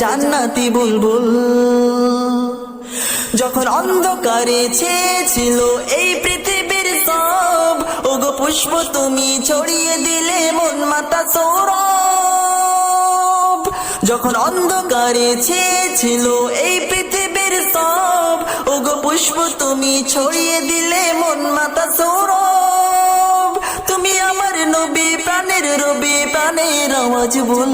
জান্নাতি বুলবুল। যখন অন্ধকারে ছিল এই পৃথিবীর সব, ওগো পুষ্প তুমি ছড়িয়ে দিলে মন মাতা সৌরভ। যখন অন্ধকারে ছিল এই পৃথিবীর সব, ওগো পুষ্প তুমি ছড়িয়ে দিলে মন মাতা সৌরভ। তুমি আমার নবী প্রাণের রবি প্রাণের আওয়াজ বল।